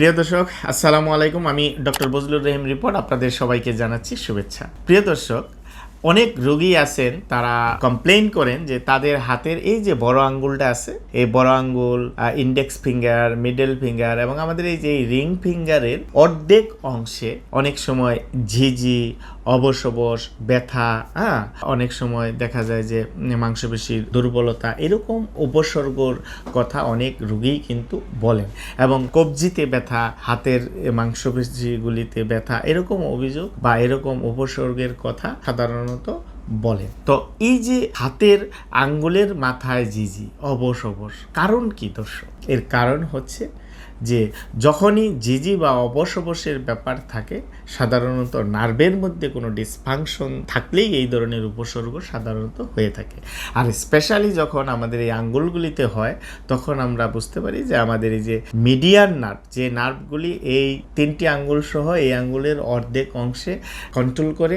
প্রিয় দর্শক, আসসালামু আলাইকুম। আমি ডক্টর বজলুর রহিম রিপোর্ট আপনাদের সবাইকে জানাচ্ছি শুভেচ্ছা। প্রিয় দর্শক, অনেক রোগী আছেন, তারা কমপ্লেন করেন যে তাদের হাতের এই যে বড় আঙ্গুলটা আছে, এই বড় আঙ্গুল ইন্ডেক্স ফিঙ্গার মিডল ফিঙ্গার এবং আমাদের এই যে রিং ফিঙ্গারের অর্ধেক অংশে অনেক সময় ঝিঝি অবশ অবশ ব্যথা হ্যাঁ? অনেক সময় দেখা যায় যে মাংসপেশির দুর্বলতা এরকম উপসর্গর কথা অনেক রোগী কিন্তু বলেন। এবং কবজিতে ব্যথা, হাতের মাংসপেশিগুলিতে ব্যথা এরকম অভিযোগ বা এরকম উপসর্গের কথা সাধারণত বলে তো এই যে হাতের আঙ্গুলের মাথায় জিজি অবশ অবশ কারণ কি দর্শক? এর কারণ হচ্ছে যে যখনই জিজি বা অবশ অবশের ব্যাপার থাকে, সাধারণত নার্ভের মধ্যে কোনো ডিসফাংশন থাকলেই এই ধরনের উপসর্গ সাধারণত হয়ে থাকে। আর স্পেশালি যখন আমাদের এই আঙ্গুলগুলিতে হয়, তখন আমরা বুঝতে পারি যে আমাদের এই যে মিডিয়ান নার্ভ যে নার্ভগুলি এই তিনটি আঙ্গুল সহ এই আঙ্গুলের অর্ধেক অংশে কন্ট্রোল করে,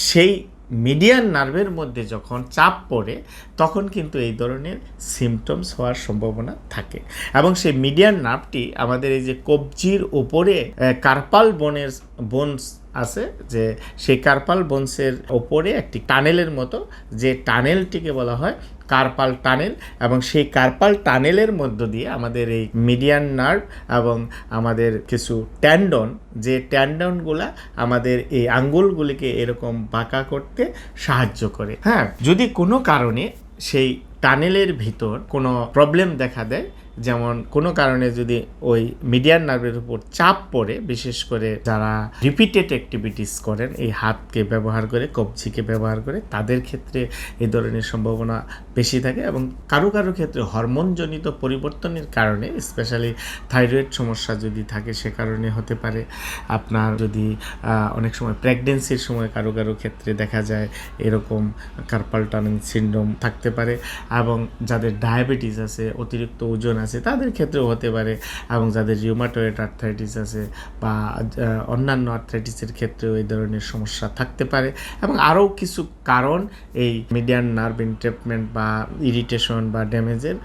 সেই মিডিয়ান নার্ভের মধ্যে যখন চাপ পড়ে, তখন কিন্তু এই ধরনের সিমটমস হওয়ার সম্ভাবনা থাকে। এবং সেই মিডিয়ান নার্ভটি আমাদের এই যে কবজির ওপরে কার্পাল বনের বোনস আছে যে সেই কার্পাল বোনসের ওপরে একটি টানেলের মতো যে টানেলটিকে বলা হয়, কার্পাল টানেল এবং সেই কার্পাল টানেলের মধ্য দিয়ে আমাদের এই মিডিয়ান নার্ভ এবং আমাদের কিছু ট্যান্ডন, যে ট্যান্ডনগুলা আমাদের এই আঙ্গুলগুলিকে এরকম বাঁকা করতে সাহায্য করে। হ্যাঁ যদি কোনো কারণে সেই টানেলের ভিতর কোনো প্রবলেম দেখা দেয় যেমন কোনো কারণে যদি ওই মিডিয়ান নার্ভের উপর চাপ পড়ে, বিশেষ করে যারা রিপিটেড অ্যাক্টিভিটিস করেন, এই হাতকে ব্যবহার করে, কবজিকে ব্যবহার করে, তাদের ক্ষেত্রে এই ধরনের সম্ভাবনা বেশি থাকে এবং কারও কারও ক্ষেত্রে হরমোনজনিত পরিবর্তনের কারণে স্পেশালি থাইরয়েড সমস্যা যদি থাকে, সে কারণে হতে পারে। আপনার যদি অনেক সময় প্রেগনেন্সির সময় কারও কারও ক্ষেত্রে দেখা যায়, এরকম কার্পাল টানিং সিন্ড্রোম থাকতে পারে এবং যাদের ডায়াবেটিস আছে, অতিরিক্ত ওজন আছে, তাদের ক্ষেত্রেও হতে পারে। এবং যাদের রিউমাটয়েড আর্থ্রাইটিস আছে বা অন্যান্য আর্থ্রাইটিসের ক্ষেত্রেও এই ধরনের সমস্যা থাকতে পারে। এবং আরও কিছু কারণ, এই মিডিয়ান নার্ভ ইন্ট্রেপমেন্ট বা ইরিটেশন বা ড্যামেজের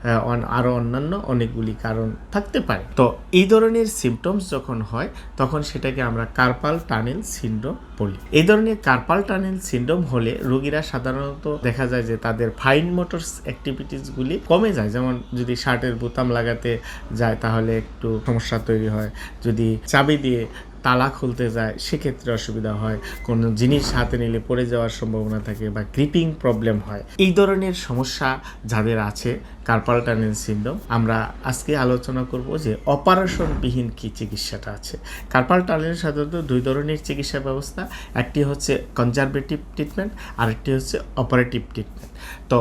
আরও অন্যান্য অনেকগুলি কারণ থাকতে পারে। তো এই ধরনের সিমটমস যখন হয়, তখন সেটাকে আমরা কার্পাল টানেল সিন্ড্রোম বলি এই ধরনের কার্পাল টানেল সিন্ড্রোম হলে রোগীরা সাধারণত দেখা যায় যে তাদের ফাইন মোটরস অ্যাক্টিভিটিসগুলি কমে যায়। যেমন যদি শার্টের বোতাম লাগাতে যায় তাহলে একটু সমস্যা তৈরি হয়। যদি চাবি দিয়ে তালা খুলতে যায় সেক্ষেত্রে অসুবিধা হয়। কোনো জিনিস হাতে নিলে পড়ে যাওয়ার সম্ভাবনা থাকে বা গ্রিপিং প্রবলেম হয়। এই ধরনের সমস্যা যাদের আছে কার্পাল টানেল সিন্ড্রোম আমরা আজকে আলোচনা করব যে অপারেশনবিহীন কী চিকিৎসাটা আছে। কার্পাল টানেল সাধারণত দুই ধরনের চিকিৎসা ব্যবস্থা, একটি হচ্ছে কনজারভেটিভ ট্রিটমেন্ট আরেকটি হচ্ছে অপারেটিভ ট্রিটমেন্ট তো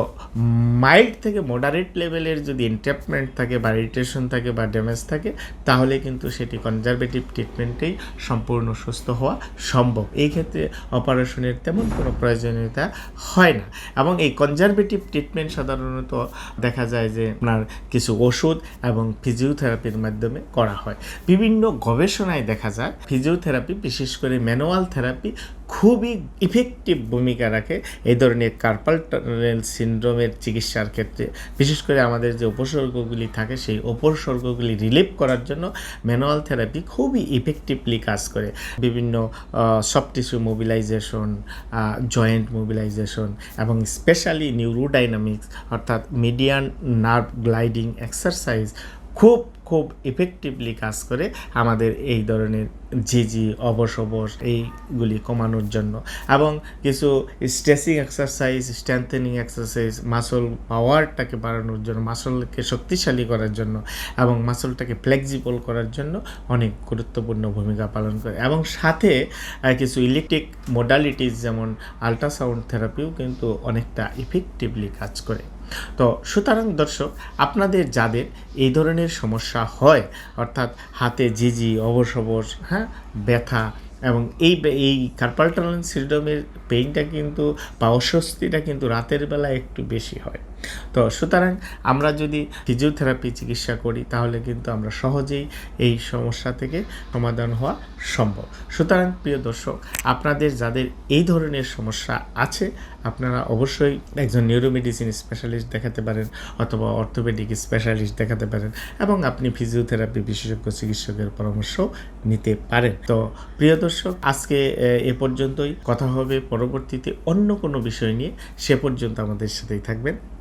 মাইল্ড থেকে মডারেট লেভেলের যদি ইন্টারপ্টমেন্ট থাকে বা ইরিটেশন থাকে বা ড্যামেজ থাকে, তাহলে কিন্তু সেটি কনজারভেটিভ ট্রিটমেন্টেই সম্পূর্ণ সুস্থ হওয়া সম্ভব। এই ক্ষেত্রে অপারেশনের তেমন কোনো প্রয়োজনীয়তা হয় না। এবং এই কনজারভেটিভ ট্রিটমেন্ট সাধারণত দেখা যায় যে আপনার কিছু ওষুধ এবং ফিজিওথেরাপির মাধ্যমে করা হয়। বিভিন্ন গবেষণায় দেখা যায় ফিজিওথেরাপি বিশেষ করে ম্যানুয়াল থেরাপি খুবই ইফেক্টিভ ভূমিকা রাখে এই ধরনের কার্পাল টানেল সিন্ড্রোমের চিকিৎসার ক্ষেত্রে। বিশেষ করে আমাদের যে উপসর্গগুলি থাকে, সেই উপসর্গগুলি রিলিভ করার জন্য ম্যানুয়াল থেরাপি খুবই ইফেক্টিভলি কাজ করে। বিভিন্ন soft tissue mobilization joint mobilization এবং স্পেশালি নিউরোডাইনামিক্স অর্থাৎ মিডিয়ান নার্ভ গ্লাইডিং এক্সারসাইজ খুব খুব ইফেক্টিভলি কাজ করে আমাদের এই ধরনের ঝিঝি অবস অবস এইগুলি কমানোর জন্য। এবং কিছু stretching exercise strengthening exercise muscle পাওয়ারটাকে বাড়ানোর জন্য মাসলকে শক্তিশালী করার জন্য এবং মাসলটাকে ফ্লেক্সিবল করার জন্য অনেক গুরুত্বপূর্ণ ভূমিকা পালন করে। এবং সাথে কিছু ইলেকট্রিক মোডালিটিস যেমন আল্ট্রাসাউন্ড থেরাপিও কিন্তু অনেকটা ইফেক্টিভলি কাজ করে। তো সুতরাং দর্শক, আপনাদের যাদের এই ধরনের সমস্যা হয়, অর্থাৎ হাতে জিজি অবশ হ্যাঁ ব্যথা এবং এই এই কার্পাল টানেল পেইনটা কিন্তু বা অস্বস্তিটা কিন্তু রাতের বেলা একটু বেশি হয়। তো সুতরাং আমরা যদি ফিজিওথেরাপি চিকিৎসা করি তাহলে কিন্তু আমরা সহজেই এই সমস্যা থেকে সমাধান হওয়া সম্ভব। সুতরাং প্রিয় দর্শক আপনাদের যাদের এই ধরনের সমস্যা আছে আপনারা অবশ্যই একজন নিউরোমেডিসিন স্পেশালিস্ট দেখাতে পারেন অথবা অর্থোপেডিক স্পেশালিস্ট দেখাতে পারেন এবং আপনি ফিজিওথেরাপি বিশেষজ্ঞ চিকিৎসকের পরামর্শ নিতে পারেন। তো প্রিয় দর্শক আজকে এ, পর্যন্তই। কথা হবে পরবর্তীতে অন্য কোনো বিষয় নিয়ে। সে পর্যন্ত আমাদের সাথেই থাকবেন।